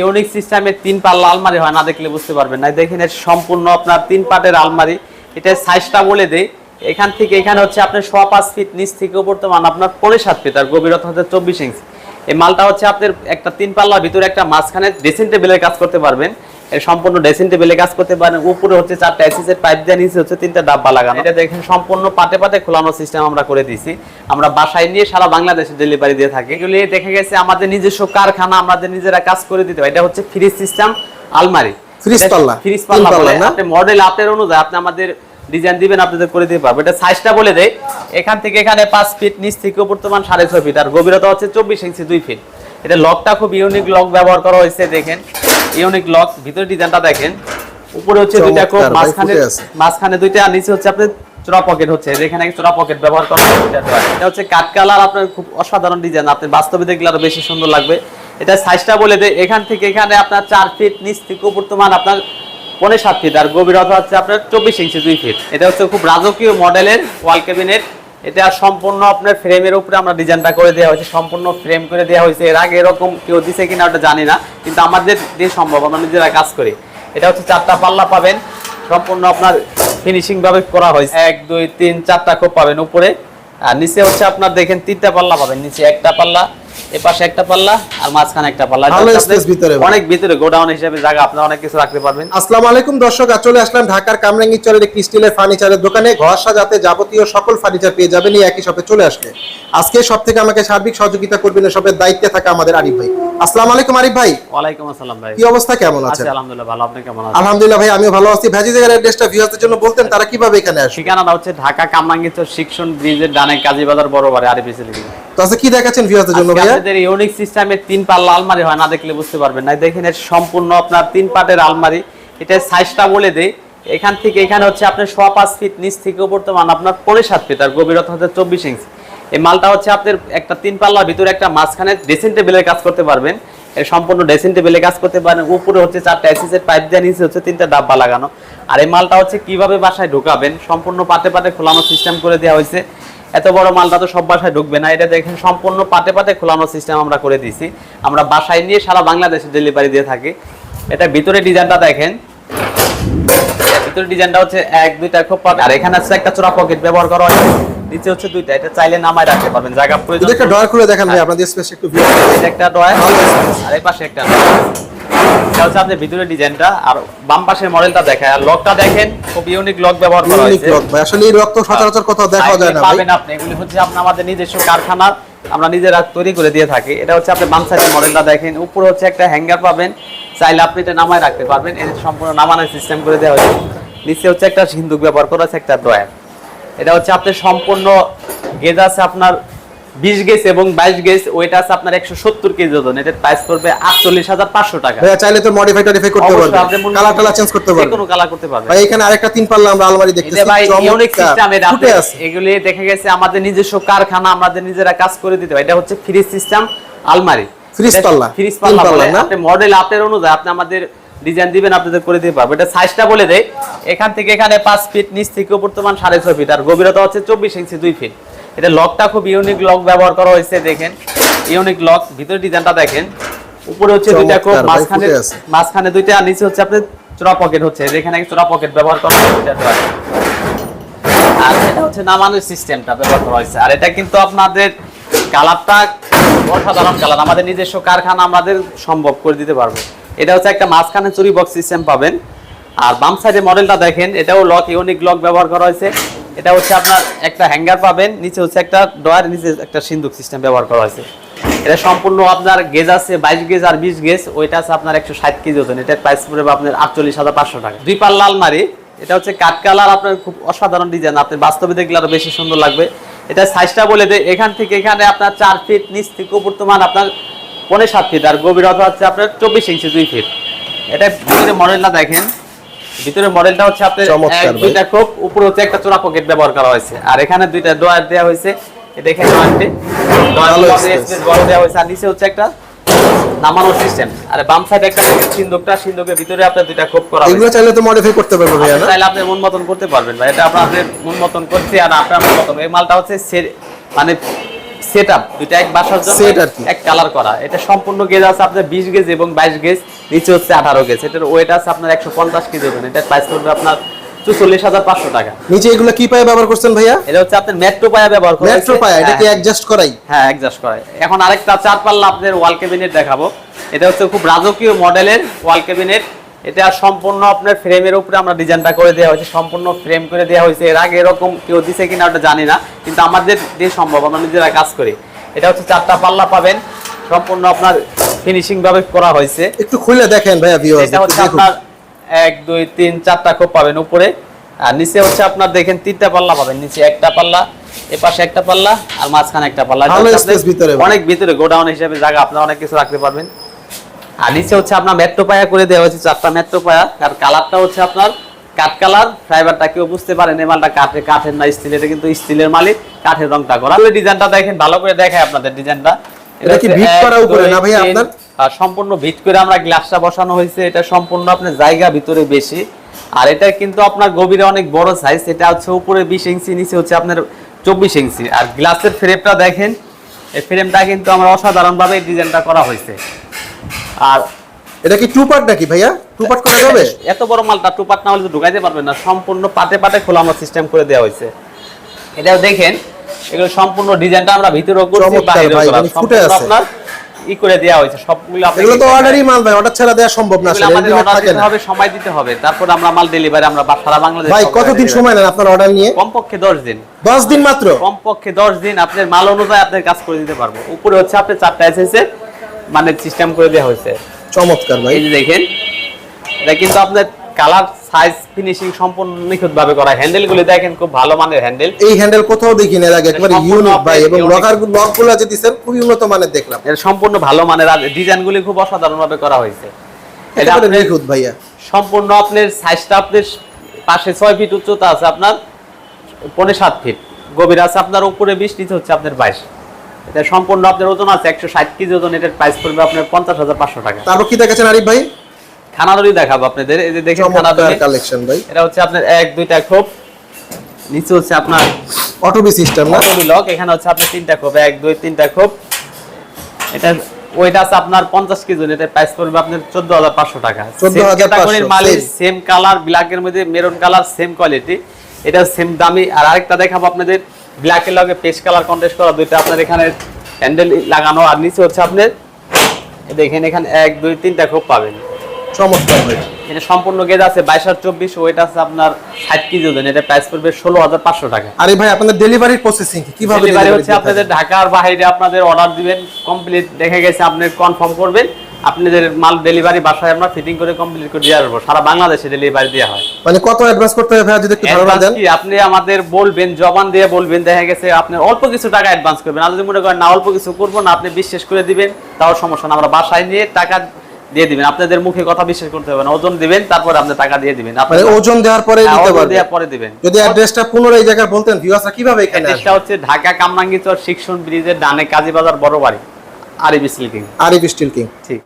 Unique সিস্টেমে তিন পাল্লা আলমারি হয়, না দেখলে বুঝতে পারবেন না। দেখেন এর সম্পূর্ণ আপনার তিন পাটের আলমারি এটা সাইজটা বলে দেই। এখান থেকে এখানে হচ্ছে আপনার সোয়া পাঁচ ফিট নিচ থেকে বর্তমান মান আপনার পনেরো সাত ফিট আর গভীরতা হচ্ছে চব্বিশ ইঞ্চি এই মালটা হচ্ছে আপনার একটা তিন পাল্লার ভিতরে একটা মাঝখানে ড্রেসিং টেবিলের কাজ করতে পারবেন। এর সম্পূর্ণ ড্রেসিং টেবিলে কাজ করতে পারেন। উপরে হচ্ছে চারটা এসিসের পাইপ দিয়ে নিচে হচ্ছে তিনটা ডাব্বা লাগানো। এটা দেখেন সম্পূর্ণ পাটে পাটে খোলানো সিস্টেম আমরা করে দিয়েছি। আমরা বাসায় নিয়ে সারা বাংলাদেশে ডেলিভারি দিয়ে থাকি। এগুলি দেখে গেছে আমাদের নিজস্ব কারখানা আমাদের নিজেরা কাজ করে দিতে হয়। এটা হচ্ছে ফ্রিজ সিস্টেম আলমারি। ফ্রিজ পাল্লা, ফ্রিজ পাল্লা পাল্লা বলে। আপনি মডেল আপনার অনুযায়ী আপনি আমাদের ডিজাইন দিবেন আপনাদের করে দিতে পারব এটা সাইজটা বলে দেয় এখান থেকে এখানে পাঁচ ফিট নিচ থেকে বর্তমান সাড়ে ছয় ফিট আর গভীরতা হচ্ছে চব্বিশ ইঞ্চি দুই ফিট এটা লকটা খুব ইউনিক লক ব্যবহার করা হয়েছে দেখেন। ইউনিক লক ভিতরে ডিজাইনটা দেখেন। উপরে হচ্ছে দুইটা ভাই, মাঝখানে মাঝখানে দুইটা আর নিচে হচ্ছে আপনার চড়া পকেট হচ্ছে। যেখানে চড়া পকেট ব্যবহার করা। এটা হচ্ছে কাট কালার আপনার খুব অসাধারণ ডিজাইন আপনি বাস্তবে দেখলে আরও বেশি সুন্দর লাগবে। এটা সাইজটা বলে দেয় এখান থেকে এখানে আপনার চার ফিট নিচ থেকে বর্তমান আপনার পনেরো সাত ফিট আর গভীরতা হচ্ছে আপনার চব্বিশ ইঞ্চি দুই ফিট এটা হচ্ছে খুব রাজকীয় মডেলের ওয়াল ক্যাবিনেট এটা সম্পূর্ণ আপনার ফ্রেমের উপরে আমরা ডিজাইনটা করে দেওয়া হয়েছে, সম্পূর্ণ ফ্রেম করে দেওয়া হয়েছে। এর আগে এরকম কেউ দিছে কিনা ওটা জানি না, কিন্তু আমাদের দিয়ে সম্ভব, আমরা নিজেরা কাজ করি। এটা হচ্ছে চারটা পাল্লা পাবেন, সম্পূর্ণ আপনার ফিনিশিংভাবে করা হয়েছে। এক, দুই, তিন, চারটা খোপ পাবেন উপরে। আর নিচে হচ্ছে আপনার দেখেন তিনটা পাল্লা পাবেন, নিচে একটা পাল্লা এ পাশে একটা পাল্লা আর মাঝখানে একটা পাল্লা। ভিতরে অনেক ভিতরে গোডাউন হিসেবে জায়গা আপনারা অনেক কিছু রাখতে পারবেন। আসসালামু আলাইকুম দর্শক চলে আসলাম ঢাকার কামরাঙ্গি চরের একটি স্টিলের ফার্নিচারের দোকানে। ঘর সাজাতে যাবতীয় সকল ফার্নিচার পেয়ে যাবেন এই একই শপে চলে আসলে। আজকে সব থেকে আমাকে সার্বিক সহযোগিতা করবেন সবের দায়িত্বে থাকা আমাদের আরিফ ভাই। আসসালামু আলাইকুম আরিফ ভাই। ওয়ালাইকুম আসসালাম ভাই। কি অবস্থা কেমন আছেন? আলহামদুলিল্লাহ ভালো। আপনি কেমন আছেন? আলহামদুলিল্লাহ ভাই আমিও ভালো আছি। ভ্যাজি জায়গার অ্যাড্রেসটা ভিউয়ারদের জন্য বলতেন তারা কীভাবে এখানে আসবে? ঠিকানাটা হচ্ছে ঢাকা কামরাঙ্গীরচর শিক্ষণ ব্রিজের ডানে কাজীবাজার বড় বাড়ি আরবি ফেসিলিটি তো আজকে কি দেখাচ্ছেন ভিউয়ারদের জন্য ভাইয়া? আপনাদের ইউনিক সিস্টেমের তিন পাল্লা আলমারি হয় না দেখলে বুঝতে পারবেন না। দেখেন এর সম্পূর্ণ আপনার তিন পাটের আলমারি। এটা সাইজটা বলে দেই। এখান থেকে এখানে হচ্ছে আপনার সোয়া পাঁচ ফিট নিচ থেকে বর্তমান আপনার পনেরো সাত ফিট আর গভীরতা হচ্ছে চব্বিশ ইঞ্চি এই মালটা হচ্ছে আপনার একটা তিন পাল্লার ভিতরে একটা মাঝখানে ড্রেসিং টেবিলের কাজ করতে পারবেন। এর সম্পূর্ণ ড্রেসিং টেবিলে কাজ করতে পারেন উপরে হচ্ছে চারটা এসিসের পাইপ দিয়ে নিচে হচ্ছে তিনটা ডাব্বা লাগানো। আর এই মালটা হচ্ছে কীভাবে বাসায় ঢোকাবেন সম্পূর্ণ পাটে পাটে খোলানো সিস্টেম করে দেওয়া হয়েছে। এত বড় মালটা তো সব বাসায় ঢুকবে না। এটা দেখেন সম্পূর্ণ পাতে পাতে খোলানো সিস্টেম আমরা করে দিয়েছি। আমরা বাসায় নিয়ে সারা বাংলাদেশে ডেলিভারি দিয়ে থাকি। এটা ভিতরে ডিজাইনটা দেখেন। ভিতরে ডিজাইনটা হচ্ছে এক দুইটা খুব আর এখানে আছে একটা চোরা পকেট ব্যবহার করা হয়েছে নিচে হচ্ছে দুইটা। এটা চাইলে নামায় রাখতে পারবেন। জায়গা প্রয়োজন একটা ড্রয়ার খুলে দেখেন ভাই আপনাদের স্পেস একটু। এটা একটা ড্রয়ার। আর এই পাশে একটা এটা হচ্ছে ভিতরে ডিজাইনটা আর বাম পাশের মডেলটা দেখায়। আর লকটা দেখেন খুব ইউনিক লক ব্যবহার করা হয়েছে। লক ভাই আসলে এই রক্ত সচরাচর কোথাও দেখা যায় না ভাই। পাবেন আপনি এগুলি হচ্ছে আপনার আমাদের নিজস্ব কারখানা আমরা নিজেরা তৈরি করে দিয়ে থাকি। এটা হচ্ছে আপনি বাম সাইডের মডেলটা দেখেন উপরে হচ্ছে একটা হ্যাঙ্গার পাবেন। চাইলে আপনি এটা নামায় রাখতে পারবেন এর সম্পূর্ণ নামানোর সিস্টেম করে দেওয়া হয়েছে। নিচে হচ্ছে একটা সিন্দুক ব্যবহার করা আছে একটা ড্রয়ার। এটা হচ্ছে আপনার সম্পূর্ণ গেজ আছে আপনার বিশ গেজ এবং বাইশ গেজ ওইটা আছে আপনার একশো সত্তর কেজি ওজন। এটার প্রাইস পড়বে আটচল্লিশ হাজার পাঁচশো টাকা। চাইলে তো মডিফাই টডিফাই করতে পারবেন। কালার চেঞ্জ করতে পারবেন। কোনো কালার করতে পারবেন। ভাই এখানে আরেকটা তিন পাল্লা আমরা আলমারি দেখতেছি এটা ভাই ইউনিক সিস্টেম এটা আপনি- এগুলি দেখে গেছে আমাদের নিজস্ব কারখানা আমাদের নিজেরা কাজ করে দিতে হয়। এটা হচ্ছে ফ্রিজ সিস্টেম আলমারি। ফ্রিজ পাল্লা, ফ্রিজ পাল্লা পাল্লা বলে আপনি মডেল আপনার অনুযায়ী আপনি আমাদের ডিজাইন দিবেন আপনাদের করে দিতে পারব এটা সাইজটা বলে দেয় এখান থেকে এখানে পাঁচ ফিট নিচ থেকে বর্তমান সাড়ে ছয় ফিট আর গভীরতা হচ্ছে চব্বিশ ইঞ্চি দুই ফিট এটা লকটা খুব ইউনিক লক ব্যবহার করা হয়েছে দেখেন। ইউনিক লক ভিতরে ডিজাইনটা দেখেন। উপরে হচ্ছে দুইটা খুব মাঝখানে মাঝখানে দুইটা আর নিচে হচ্ছে আপনার চোরা পকেট হচ্ছে। যেখানে চোরা পকেট ব্যবহার করা হয়েছে আর এটা হচ্ছে নামানোর সিস্টেমটা ব্যবহার করা হয়েছে। আর এটা কিন্তু আপনাদের কালারটা অসাধারণ কালার। আমাদের নিজস্ব কারখানা আমাদের সম্ভব করে দিতে পারব। এটা হচ্ছে একটা মাঝখানে চুরি বক্স সিস্টেম পাবেন। আর বাম সাইডে মডেলটা দেখেন এটাও লক ইউনিক লক ব্যবহার করা হয়েছে। এটা হচ্ছে আপনার একটা হ্যাঙ্গার পাবেন, নিচে হচ্ছে একটা ডয়ার নিচে একটা সিন্দুক সিস্টেম ব্যবহার করা হয়েছে। এটা সম্পূর্ণ আপনার গেজ আছে, বাইশ গেজ আর বিশ গেজ, ওইটা আছে আপনার একশো ষাট কেজি ওজন, এটার প্রাইস পড়বে আপনার আটচল্লিশ হাজার পাঁচশো টাকা। দুই পাল্লা আলমারি, এটা হচ্ছে কাঠ কালার, আপনার খুব অসাধারণ ডিজাইন আপনি বাস্তবে দেখলে আরও বেশি সুন্দর লাগবে। এটা সাইজটা বলে দেয় এখান থেকে এখানে আপনার চার ফিট নিচ থেকে বর্তমান আপনার পনেরো সাত ফিট আর গভীরতা হচ্ছে আপনার চব্বিশ ইঞ্চি দুই ফিট এটা মডেলটা দেখেন। ভিতরে মডেলটা হচ্ছে আপনার এক দুইটা খোপ উপরে হচ্ছে একটা চোরা পকেট ব্যবহার করা হয়েছে। আর এখানে দুইটা ডয়ার দেওয়া হয়েছে। এটা এখানে ডয়ারটি। বড় দেওয়া হয়েছে। আর নিচে হচ্ছে একটা নামানোর সিস্টেম। আর বাম সাইডে একটা সিন্দুকটা। সিন্দুকের ভিতরে আপনার দুইটা খোপ করা এগুলো চাইলে তো মডিফাই করতে পারব ভাইয়া না? চাইলে আপনি মন মতন করতে পারবেন ভাই। এটা আপনাদের মন মতন করছে আর আপনার মন মতন এই মালটা হচ্ছে মানে সেটআপ এক বাসার জন্য। এক কালার করা। এটা সম্পূর্ণ গেজ আছে আপনার 20 গেজ এবং 22 গেজ নিচে হচ্ছে 18 গেজ এটার ওয়েট আছে আপনার 150 কেজি ওজন। এটা প্রাইস পড়বে আপনার 44500 টাকা। নিচে এগুলো কি পায়ে ব্যবহার করছেন ভাইয়া? এটা হচ্ছে আপনার মেট্রো পায়া ব্যবহার করা। মেট্রো পায়া এটা কি অ্যাডজাস্ট করাই? হ্যাঁ অ্যাডজাস্ট করে এখন আরেকটা চার পাল্লা আপনাদের ওয়াল ক্যাবিনেট দেখাবো। এটা হচ্ছে খুব রাজকীয় মডেলের ওয়াল ক্যাবিনেট এটা সম্পূর্ণ আপনার ফ্রেমের উপরে আমরা ডিজাইনটা করে দেওয়া হয়েছে সম্পূর্ণ ফ্রেম করে দেওয়া হয়েছে। এর আগে এরকম কেউ দিছে কিনা ওটা জানি না কিন্তু আমাদের দিয়ে সম্ভব আমরা নিজেরা কাজ করি। এটা হচ্ছে চারটা পাল্লা পাবেন সম্পূর্ণ আপনার ফিনিশিং ভাবে করা হয়েছে। একটু খুলে দেখেন ভাইয়া ভিউয়ার্স এটা হচ্ছে আপনার এক দুই তিন চারটা খোপ পাবেন উপরে। আর নিচে হচ্ছে আপনার দেখেন তিনটা পাল্লা পাবেন নিচে একটা পাল্লা এ পাশে একটা পাল্লা আর মাঝখানে একটা পাল্লা। অনেক ভিতরে গোডাউন হিসেবে জায়গা আপনারা অনেক কিছু রাখতে পারবেন। আর নিচে হচ্ছে আপনার মেট্রো পায়া করে দেওয়া হয়েছে চারটা মেট্রো পায়া। আর কালারটা হচ্ছে আপনার কাঠ কালার ফাইবারটা কেউ বুঝতে পারেন এই মালটা কাঠের কাঠের না স্টিলের এটা কিন্তু স্টিলের মালিক কাঠের রংটা করা। ডিজাইনটা দেখেন ভালো করে দেখায় আপনাদের ডিজাইনটা এটা কি ভিট করা উপরে না ভাইয়া আপনার? সম্পূর্ণ ভিট করে আমরা গ্লাসটা বসানো হয়েছে। এটা সম্পূর্ণ আপনার জায়গা ভিতরে বেশি। আর এটা কিন্তু আপনার গভীরে অনেক বড় সাইজ এটা হচ্ছে উপরে বিশ ইঞ্চি নিচে হচ্ছে আপনার চব্বিশ ইঞ্চি। আর গ্লাসের ফ্রেমটা দেখেন এই ফ্রেমটা কিন্তু আমরা অসাধারণ ভাবে ডিজাইনটা করা হয়েছে। আর এটা কি টু পার্ট নাকি ভাইয়া? টু পার্ট করা যাবে? এত বড় মালটা টু পার্ট না হলে তো ঢুকাইতে পারবেন না। সম্পূর্ণ পাটে পাটে খোলা আমরা সিস্টেম করে দেওয়া হয়েছে। এটাও দেখেন এগুলো সম্পূর্ণ ডিজাইনটা আমরা ভিতরেও করছি চমৎকার বাইরেও ফুটে আছে। আপনার ই করে দেওয়া হয়েছে। সবগুলো আপনাকে এগুলো তো অর্ডারই মাল ভাই অর্ডার ছাড়া দেওয়া সম্ভব না আসলে আমাদের অর্ডার দিতে হবে সময় দিতে হবে। তারপর আমরা মাল ডেলিভারি আমরা সারা বাংলাদেশ ভাই কতদিন সময় নেন আপনার অর্ডার নিয়ে? কমপক্ষে দশ দিন। দশ দিন মাত্র? কমপক্ষে দশ দিন আপনার মাল অনুযায়ী আপনার কাজ করে দিতে পারব। উপরে হচ্ছে আপনার চারটা এসেছে মানে সিস্টেম করে দেওয়া হয়েছে। চমৎকার ভাই। এই যে দেখেন এটা কিন্তু আপনার কালার সাইজ ফিনিশিং সম্পূর্ণ নিখুঁত ভাবে করা হ্যান্ডেল গুলি দেখেন খুব ভালো মানের হ্যান্ডেল। এই হ্যান্ডেল কোথাও দেখি না এর আগে একেবারে ইউনিক ভাই এবং লকার লকগুলো যে দিচ্ছেন খুবই উন্নত মানের দেখলাম। এটা সম্পূর্ণ ভালো মানের আর ডিজাইন গুলি খুব অসাধারণ ভাবে করা হয়েছে। এটা আপনার নিখুঁত ভাইয়া। সম্পূর্ণ আপনার সাইজটা আপনার পাশে ছয় ফিট উচ্চতা আছে আপনার পনেরো সাত ফিট গভীর আছে আপনার উপরে বিশ নিচে হচ্ছে আপনার বাইশ। এটা সম্পূর্ণ আপনার ওজন আছে একশো ষাট কেজি ওজন এটার প্রাইস পড়বে আপনার পঞ্চাশ হাজার পাঁচশো টাকা। তারপর কি দেখাচ্ছেন আরিফ ভাই? খানাদরি দেখাবো আপনাদের এই যে দেখেন খানাদরি কালেকশন ভাই। এটা হচ্ছে আপনার এক দুইটা খোপ নিচে হচ্ছে আপনার অটোবি সিস্টেম না? লক এখানে হচ্ছে আপনার তিনটা খোপ এক দুই তিনটা খোপ। এটা ওইটা আছে আপনার পঞ্চাশ কেজি এটা প্রাইস পড়বে আপনার চোদ্দ হাজার পাঁচশো টাকা। 14,500 ক্যাটাগরির মালের সেম কালার ব্ল্যাকের মধ্যে মেরুন কালার সেম কোয়ালিটি এটা সেম দামি। আর আরেকটা দেখাবো আপনাদের ব্ল্যাকের লগে পেস্ট কালার কন্টেস্ট করা দুইটা আপনার এখানে হ্যান্ডেল লাগানো। আর নিচে হচ্ছে আপনার দেখেন এখানে এক দুই তিনটা খোপ পাবেন। চমৎকার এটা সম্পূর্ণ গেজ আছে বাইশ আর চব্বিশ ওইটা আছে আপনার ষাট কেজি ওজন। এটা প্রাইস পড়বে ষোলো হাজার পাঁচশো টাকা। আরে ভাই আপনাদের ডেলিভারির প্রসেসিং কীভাবে ডেলিভারি হচ্ছে আপনাদের? ঢাকার বাইরে আপনাদের অর্ডার দিবেন কমপ্লিট দেখে গেছে আপনি কনফার্ম করবেন। আপনাদের মাল ডেলিভারি বাসায় আমরা ফিটিং করে কমপ্লিট করে দিয়ে আসব। সারা বাংলাদেশে ডেলিভারি দেওয়া হয়। মানে কত অ্যাডভান্স করতে হবে ভাই যদি একটু ধারণা দেন। আপনি আমাদের বলবেন জবান দিয়ে বলবেন দেখা গেছে আপনি অল্প কিছু টাকা অ্যাডভান্স করবেন। আর যদি মনে করেন না অল্প কিছু করব না আপনি বিশ্বাস করে দিবেন তাও সমস্যা না। আমরা বাসায় নিয়ে টাকা দিয়ে দিবেন। আপনাদের মুখে কথা বিশ্বাস করতে হবে না। ওজন দিবেন তারপর আপনি টাকা দিয়ে দিবেন। মানে ওজন দেওয়ার পরে হ্যাঁ, নিতে ওজন দেওয়ার পরে দিবেন। যদি অ্যাড্রেসটা পুনরায় এই জায়গায় বলতেন ভিউয়ার্সরা কীভাবে এখানে অ্যাড্রেসটা হচ্ছে ঢাকা কামরাঙ্গীচর শিক্ষণ ব্রিজের ডানে কাজীবাজার বড় বাড়ি আরিবি সিল্কিং আরিফ স্টিল কিং। ঠিক।